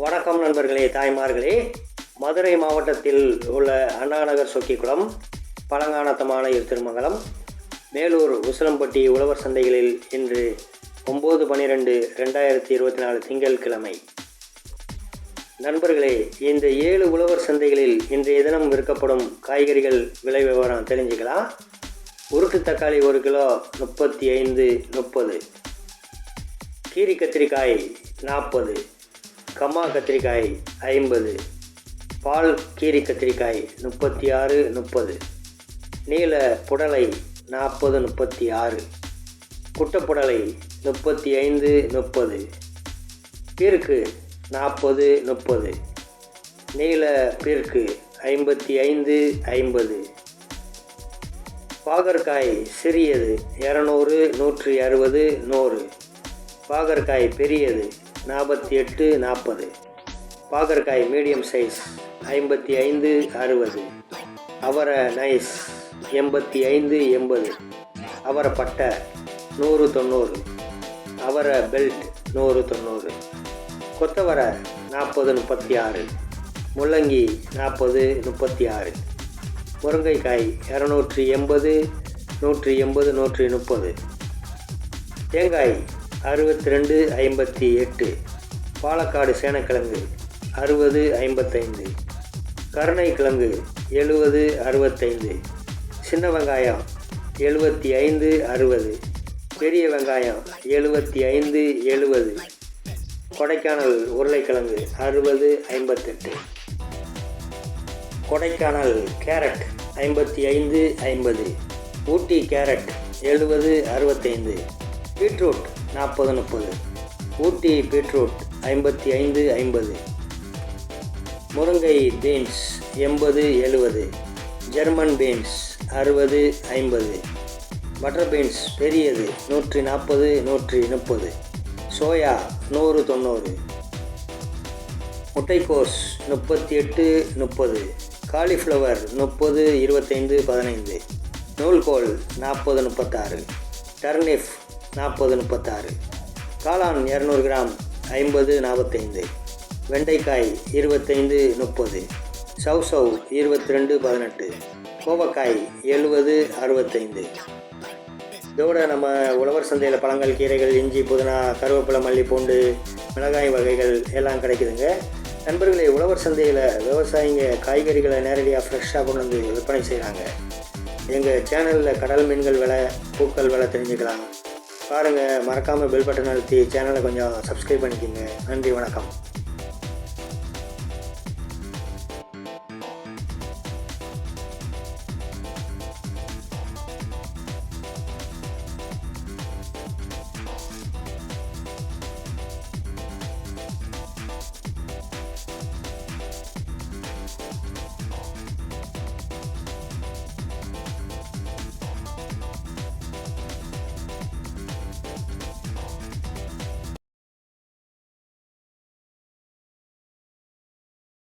வணக்கம் நண்பர்களே தாய்மார்களே. மதுரை மாவட்டத்தில் உள்ள அண்ணாநகர் சொக்கிக்குளம் பழங்கானத்தமான இரு திருமங்கலம் மேலூர் உசிலம்பட்டி உழவர் சந்தைகளில் இன்று ஒம்பது பன்னிரெண்டு ரெண்டாயிரத்தி இருபத்தி நாலு திங்கட்கிழமை. நண்பர்களே இந்த ஏழு உழவர் சந்தைகளில் இன்றைய தினம் விற்கப்படும் காய்கறிகள் விலை விவரம் தெரிஞ்சுக்கலாம். உருட்டு தக்காளி ஒரு கிலோ முப்பத்தி ஐந்து முப்பது. கீரி கத்திரிக்காய் நாற்பது கம்மா கத்திரிக்காய் ஐம்பது பால் கீரி கத்திரிக்காய் முப்பத்தி ஆறு முப்பது நீல புடலை நாற்பது முப்பத்தி ஆறு குட்டப்புடலை முப்பத்தி ஐந்து முப்பது பிற்கு நாற்பது முப்பது நீல பிற்கு ஐம்பத்தி ஐந்து ஐம்பது பாகற்காய் சிறியது இரநூறு நூற்றி அறுபது நூறு பாகற்காய் பெரியது நாற்பத்தி எட்டு நாற்பது பாகற்காய் மீடியம் சைஸ் ஐம்பத்தி ஐந்து அறுபது. அவரை நைஸ் எண்பத்தி ஐந்து எண்பது. அவரை பட்டை நூறு தொண்ணூறு. அவரை பெல்ட் நூறு தொண்ணூறு. கொத்தவரை நாற்பது முப்பத்தி ஆறு. முள்ளங்கி நாற்பது முப்பத்தி ஆறு. முருங்கைக்காய் இரநூற்றி எண்பது நூற்றி எண்பது நூற்றி முப்பது. தேங்காய் அறுபத்தி ரெண்டு ஐம்பத்தி எட்டு. பாலக்காடு சேனக்கிழங்கு அறுபது ஐம்பத்தைந்து. கருணைக்கிழங்கு எழுபது அறுபத்தைந்து. சின்ன வெங்காயம் எழுபத்தி ஐந்து அறுபது. பெரிய வெங்காயம் எழுபத்தி ஐந்து எழுபது. கொடைக்கானல் உருளைக்கிழங்கு அறுபது ஐம்பத்தெட்டு. கொடைக்கானல் கேரட் ஐம்பத்தி ஐந்து ஐம்பது. ஊட்டி கேரட் எழுபது அறுபத்தைந்து. பீட்ரூட் நாற்பது முப்பது. ஊட்டி பீட்ரூட் ஐம்பத்தி ஐந்து ஐம்பது. முருங்கை பீன்ஸ் எண்பது எழுபது ஜெர்மன் பீன்ஸ் அறுபது ஐம்பது. பட்டர் பீன்ஸ் பெரியது நூற்றி நாற்பது நூற்றி முப்பது. சோயா நூறு தொண்ணூறு. முட்டைக்கோஸ் முப்பத்தி எட்டு முப்பது. காலிஃப்ளவர் முப்பது இருபத்தைந்து பதினைந்து. நூல்கோல் நாற்பது முப்பத்தாறு. டர்னிஃப் நாற்பது முப்பத்தாறு. காளான் இரநூறு கிராம் ஐம்பது நாற்பத்தைந்து. வெண்டைக்காய் இருபத்தைந்து முப்பது. சவ் சவ் இருபத்தி ரெண்டு பதினெட்டு. கோவக்காய் எழுபது அறுபத்தைந்து. இதோட நம்ம உழவர் சந்தையில் பழங்கள் கீரைகள் இஞ்சி புதினா கருவேப்பிலை மல்லி பூண்டு மிளகாய் வகைகள் எல்லாம் கிடைக்குதுங்க. நண்பர்களே உழவர் சந்தையில் விவசாயிங்க காய்கறிகளை நேரடியாக ஃப்ரெஷ்ஷாக கொண்டு வந்து விற்பனை செய்கிறாங்க எங்கள் சேனலில் கடல் மீன்கள் விலை பூக்கள் விலை தெரிஞ்சுக்கலாம். பாருங்கள் மறக்காமல் பெல் பட்டன் அழுத்தி சேனலை கொஞ்சம் சப்ஸ்கிரைப் பண்ணிக்கோங்க. நன்றி வணக்கம்.